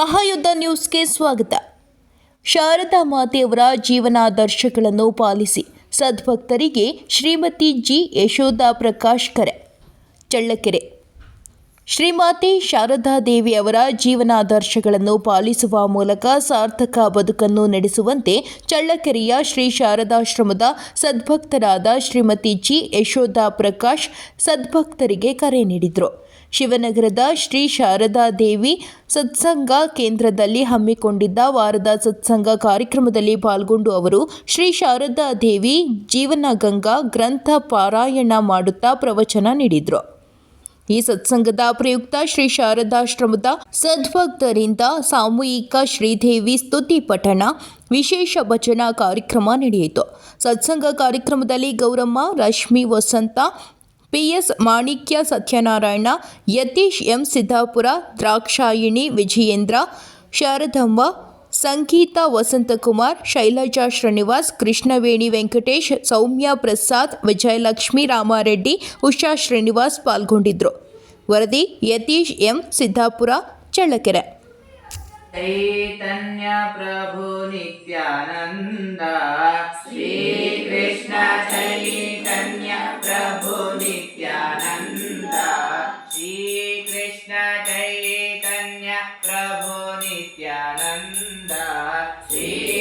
ಮಹಾಯುದ್ಧ ನ್ಯೂಸ್ಗೆ ಸ್ವಾಗತ. ಶಾರದಾ ಮಾತೆಯವರ ಜೀವನಾದರ್ಶಗಳನ್ನು ಪಾಲಿಸಿ ಸದ್ಭಕ್ತರಿಗೆ ಶ್ರೀಮತಿ ಜಿ. ಯಶೋಧ ಪ್ರಕಾಶ್ ಕರೆ. ಚಳ್ಳಕೆರೆ. ಶ್ರೀಮಾತೆ ಶಾರದಾ ದೇವಿ ಅವರ ಜೀವನಾದರ್ಶಗಳನ್ನು ಪಾಲಿಸುವ ಮೂಲಕ ಸಾರ್ಥಕ ಬದುಕನ್ನು ನಡೆಸುವಂತೆ ಚಳ್ಳಕೆರೆಯ ಶ್ರೀ ಶಾರದಾಶ್ರಮದ ಸದ್ಭಕ್ತರಾದ ಶ್ರೀಮತಿ ಜಿ. ಯಶೋಧ ಪ್ರಕಾಶ್ ಸದ್ಭಕ್ತರಿಗೆ ಕರೆ ನೀಡಿದರು. ಶಿವನಗರದ ಶ್ರೀ ಶಾರದಾ ದೇವಿ ಸತ್ಸಂಗ ಕೇಂದ್ರದಲ್ಲಿ ಹಮ್ಮಿಕೊಂಡಿದ್ದ ವಾರದ ಸತ್ಸಂಗ ಕಾರ್ಯಕ್ರಮದಲ್ಲಿ ಪಾಲ್ಗೊಂಡು ಅವರು ಶ್ರೀ ಶಾರದಾ ದೇವಿ ಜೀವನ ಗಂಗಾ ಗ್ರಂಥ ಪಾರಾಯಣ ಮಾಡುತ್ತಾ ಪ್ರವಚನ ನೀಡಿದರು. ಈ ಸತ್ಸಂಗದ ಪ್ರಯುಕ್ತ ಶ್ರೀ ಶಾರದಾಶ್ರಮದ ಸದ್ಭಕ್ತರಿಂದ ಸಾಮೂಹಿಕ ಶ್ರೀದೇವಿ ಸ್ತುತಿ ಪಠಣ, ವಿಶೇಷ ಭಜನಾ ಕಾರ್ಯಕ್ರಮ ನಡೆಯಿತು. ಸತ್ಸಂಗ ಕಾರ್ಯಕ್ರಮದಲ್ಲಿ ಗೌರಮ್ಮ, ರಶ್ಮಿ, ವಸಂತ ಪಿಎಸ್ ಮಾಣಿಕ್ಯ ಸತ್ಯನಾರಾಯಣ, ಯತೀಶ್ ಎಂ ಸಿದ್ದಾಪುರ, ದ್ರಾಕ್ಷಾಯಿಣಿ ವಿಜಯೇಂದ್ರ, ಶಾರದಮ್ಮ, ಸಂಗೀತ ವಸಂತಕುಮಾರ್, ಶೈಲಜಾ ಶ್ರೀನಿವಾಸ್, ಕೃಷ್ಣವೇಣಿ ವೆಂಕಟೇಶ್, ಸೌಮ್ಯ ಪ್ರಸಾದ್, ವಿಜಯಲಕ್ಷ್ಮಿ ರಾಮಾರೆಡ್ಡಿ, ಉಷಾ ಶ್ರೀನಿವಾಸ್ ಪಾಲ್ಗೊಂಡಿದ್ದರು ವರದಿ Yatish M Siddapura, Challakere. Chaitanya Prabhu Nityananda Shri Krishna Chaitanya Prabhu Nityananda Shri Krishna Chaitanya Prabhu Nityananda Shri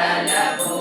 Hello.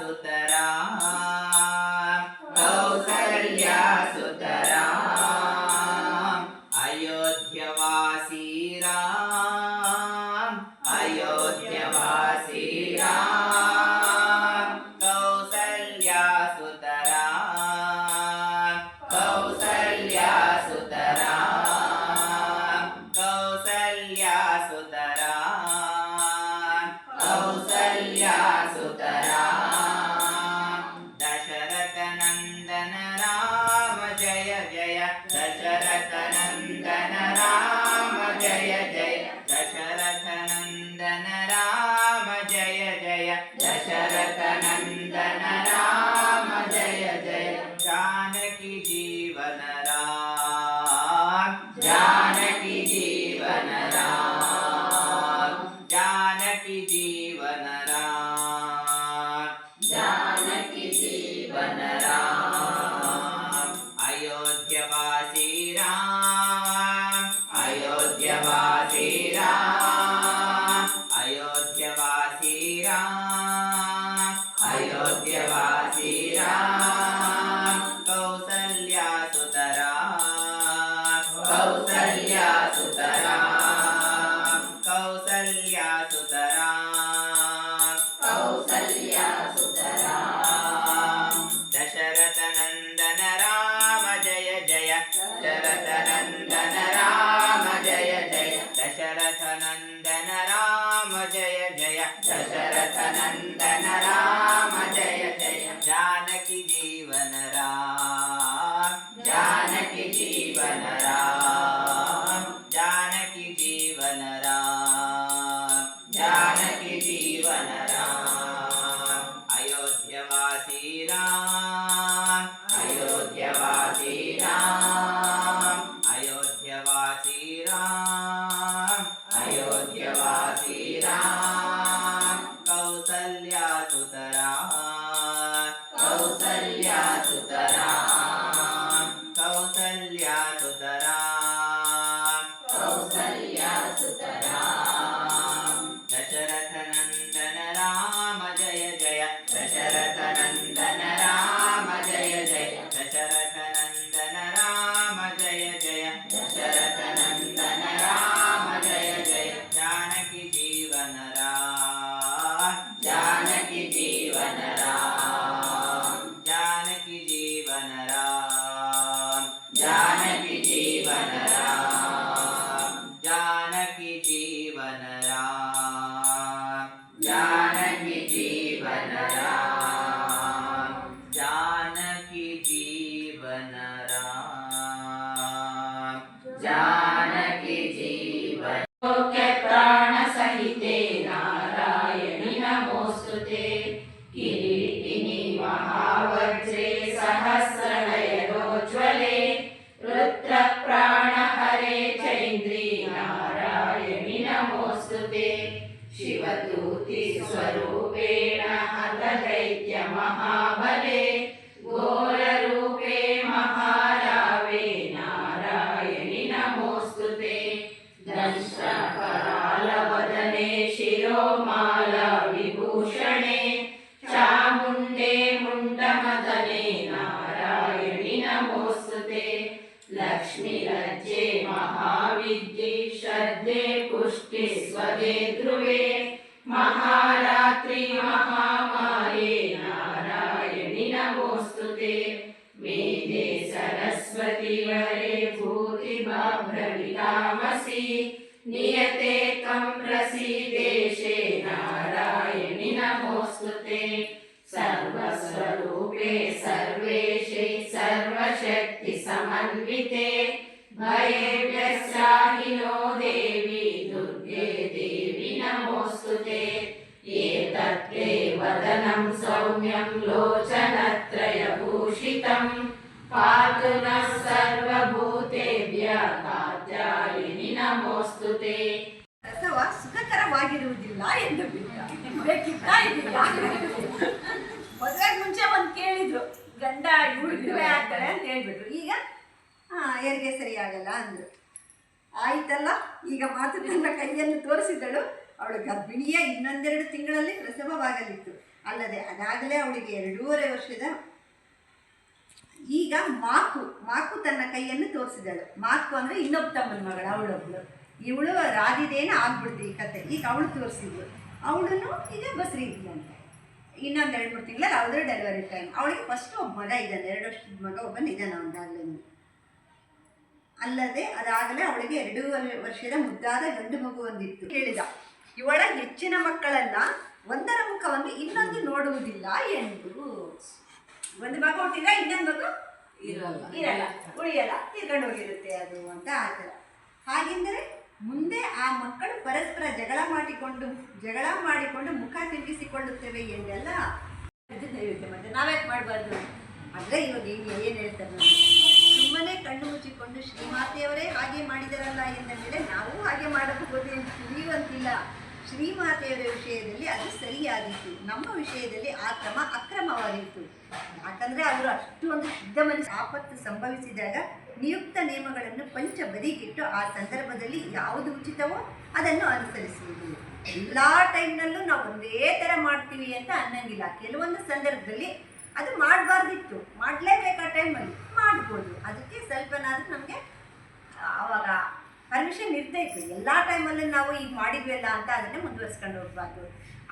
gossip that ಸಚರತನ તુતરા शिवदूतिस्वरूपेण हतदैत्यमहाबले शैत्यमहाबले पुष्टि स्वदे ध्रुवे महारात्रि महामाये नारायणि नमोऽस्तु ते मेदे सरस्वति वरे भूतिभाभ्रमितामसि नियते शक्ले ಸೌಮ್ಯಂ ಲೋಚನತ್ರಯಭೂಷಿತಂ लोचनत्रयभूषितं। पातु नः सर्वभूतेभ्य कात्यायिनि नमोऽस्तु ಸುಖಕರವಾಗಿರುವುದಿಲ್ಲ ಎಂದು ಬೇಕಿದ್ದ ಇದಿಲ್ಲ ಮದುವೆಗೆ ಮುಂಚೆ ಒಂದು ಕೇಳಿದ್ರು, ಗಂಡ ಇವಳು ಮದುವೆ ಆಗ್ತಾರೆ ಅಂತ ಹೇಳ್ಬಿಟ್ರು. ಈಗ ಹಾಂ ಯಾರಿಗೆ ಸರಿಯಾಗಲ್ಲ ಅಂದರು. ಆಯ್ತಲ್ಲ, ಈಗ ಮಾತು ನನ್ನ ಕೈಯನ್ನು ತೋರಿಸಿದಳು ಅವಳು ಗರ್ಭಿಣಿಯ ಇನ್ನೊಂದೆರಡು ತಿಂಗಳಲ್ಲಿ ಪ್ರಸವವಾಗಲಿತ್ತು. ಅಲ್ಲದೆ ಅದಾಗಲೇ ಅವಳಿಗೆ ಎರಡೂವರೆ ವರ್ಷದ ಈಗ ಮಾಕು ಮಾಕು ತನ್ನ ಕೈಯನ್ನು ತೋರಿಸಿದಳು. ಮಾಕು ಅಂದರೆ ಇನ್ನೊಬ್ಬ ತಮ್ಮನ ಮಗಳು, ಅವಳೊಬ್ಳು. ಇವಳು ರಾಧಿದೇನ ಆಗ್ಬಿಡ್ತು ಈ ಕತೆ. ಈಗ ಅವಳು ತೋರಿಸಿದ್ಳು ಅವಳನ್ನು ಈಗ ಬಸ್ರಿ ಇದ್ಲಂತೆ. ಇನ್ನೊಂದು ಎರಡು ಮೂರು ತಿಂಗಳಲ್ಲಿ ಅವಳು ಡೆಲಿವರಿ ಟೈಮ್ ಅವಳಿಗೆ ಫಸ್ಟ್ ಒಬ್ಬ ಮಗ ಇದ್ದಾನೆ. ಎರಡು ವರ್ಷದ ಮಗ ಒಬ್ಬನ ಇದ್ದಾನೆ ಒಂದಾಗಲೇ ಅಲ್ಲದೆ ಅದಾಗಲೇ ಅವಳಿಗೆ ಎರಡೂವರೆ ವರ್ಷದ ಮುದ್ದಾದ ಗಂಡು ಮಗು ಒಂದಿತ್ತು. ಹೇಳಿದ ಇವಳ ಹೆಚ್ಚಿನ ಮಕ್ಕಳನ್ನ ಒಂದರ ಮುಖವನ್ನು ಇನ್ನೊಂದು ನೋಡುವುದಿಲ್ಲ ಎಂದು. ಒಂದು ಮಗ ಹುಟ್ಟಿದ ಇನ್ನೊಂದು ಮಗು ಇರಲ್ಲ. ಇರಲ್ಲ. ಉಳಿಯಲ್ಲ. ತಿರ್ಕೊಂಡು ಹೋಗಿರುತ್ತೆ ಅದು ಅಂತ ಆತರ ಹಾಗೆಂದರೆ ಮುಂದೆ ಆ ಮಕ್ಕಳು ಪರಸ್ಪರ ಜಗಳ ಮಾಡಿಕೊಂಡು ಜಗಳ ಮಾಡಿಕೊಂಡು ಮುಖ ತಿರುಗಿಸಿಕೊಳ್ಳುತ್ತೇವೆ ಎಂದೆಲ್ಲ ಇರುತ್ತೆ ಮತ್ತೆ ನಾವ್ಯಾಕೆ ಮಾಡಬಾರ್ದು? ಆದರೆ ಇವಾಗ ಏನು ಏನು ಹೇಳ್ತಾರೆ ಸುಮ್ಮನೆ ಕಣ್ಣು ಮುಚ್ಚಿಕೊಂಡು ಶ್ರೀಮಾತೆಯವರೇ ಹಾಗೆ ಮಾಡಿದರಲ್ಲ ಎಂದ ಮೇಲೆ ನಾವು ಹಾಗೆ ಮಾಡಬಹುದು ಎಂದು ತಿಳಿಯುವಂತಿಲ್ಲ. ಶ್ರೀಮಾತೆಯವರ ವಿಷಯದಲ್ಲಿ ಅದು ಸರಿಯಾಗಿತ್ತು ನಮ್ಮ ವಿಷಯದಲ್ಲಿ ಆ ಕ್ರಮ ಅಕ್ರಮವಾಗಿತ್ತು ಯಾಕಂದರೆ ಅವರು ಅಷ್ಟು ಒಂದು ಶುದ್ಧ ಮನಸ್ಸು ಆಪತ್ತು ಸಂಭವಿಸಿದಾಗ ನಿಯುಕ್ತ ನಿಯಮಗಳನ್ನು ಪಂಚ ಬದಿಗಿಟ್ಟು ಆ ಸಂದರ್ಭದಲ್ಲಿ ಯಾವುದು ಉಚಿತವೋ ಅದನ್ನು ಅನುಸರಿಸುವುದು. ಎಲ್ಲ ಟೈಮ್ನಲ್ಲೂ ನಾವು ಒಂದೇ ಥರ ಮಾಡ್ತೀವಿ ಅಂತ ಅನ್ನಂಗಿಲ್ಲ. ಕೆಲವೊಂದು ಸಂದರ್ಭದಲ್ಲಿ ಅದು ಮಾಡಬಾರ್ದಿತ್ತು. ಮಾಡಲೇಬೇಕಾ ಟೈಮಲ್ಲಿ. ಮಾಡ್ಬೋದು. ಅದಕ್ಕೆ ಸ್ವಲ್ಪನಾದ್ರೂ ನಮಗೆ ಆವಾಗ ಪರ್ಮಿಷನ್ ಇರ್ತೈತೆ ಎಲ್ಲ ಟೈಮಲ್ಲಿ ನಾವು ಈಗ ಮಾಡಿದ್ವಲ್ಲ ಅಂತ ಅದನ್ನೇ ಮುಂದುವರ್ಸ್ಕೊಂಡು ಹೋಗ್ಬಾರ್ದು.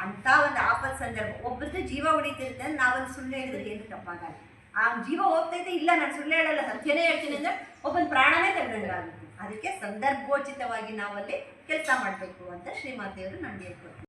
ಅಂಥ ಒಂದು ಆಪತ್ ಸಂದರ್ಭ. ಒಬ್ಬರದ್ದು ಜೀವ ಅಂದ್ರೆ ನಾವೊಂದು ಸುಳ್ಳು ಹೇಳಿದ್ರೆ ಏನು ತಪ್ಪಾಗಲ್ಲ. ಆ ಜೀವ ಹೋಗ್ತೈತೆ ಇಲ್ಲ, ನಾನು ಸುಳ್ಳು ಹೇಳಲ್ಲ, ಸತ್ಯನೇ ಹೇಳ್ತೀನಿ ಅಂದರೆ ಒಬ್ಬನ ಪ್ರಾಣನೇ ತೆಗೆದಂಗಾಗುತ್ತೆ. ಅದಕ್ಕೆ ಸಂದರ್ಭೋಚಿತವಾಗಿ ನಾವಲ್ಲಿ ಕೆಲಸ ಮಾಡಬೇಕು ಅಂತ ಶ್ರೀಮಾತೆಯವರು ನಮಗೆ ಹೇಳ್ಕೊಡ್ತಾರೆ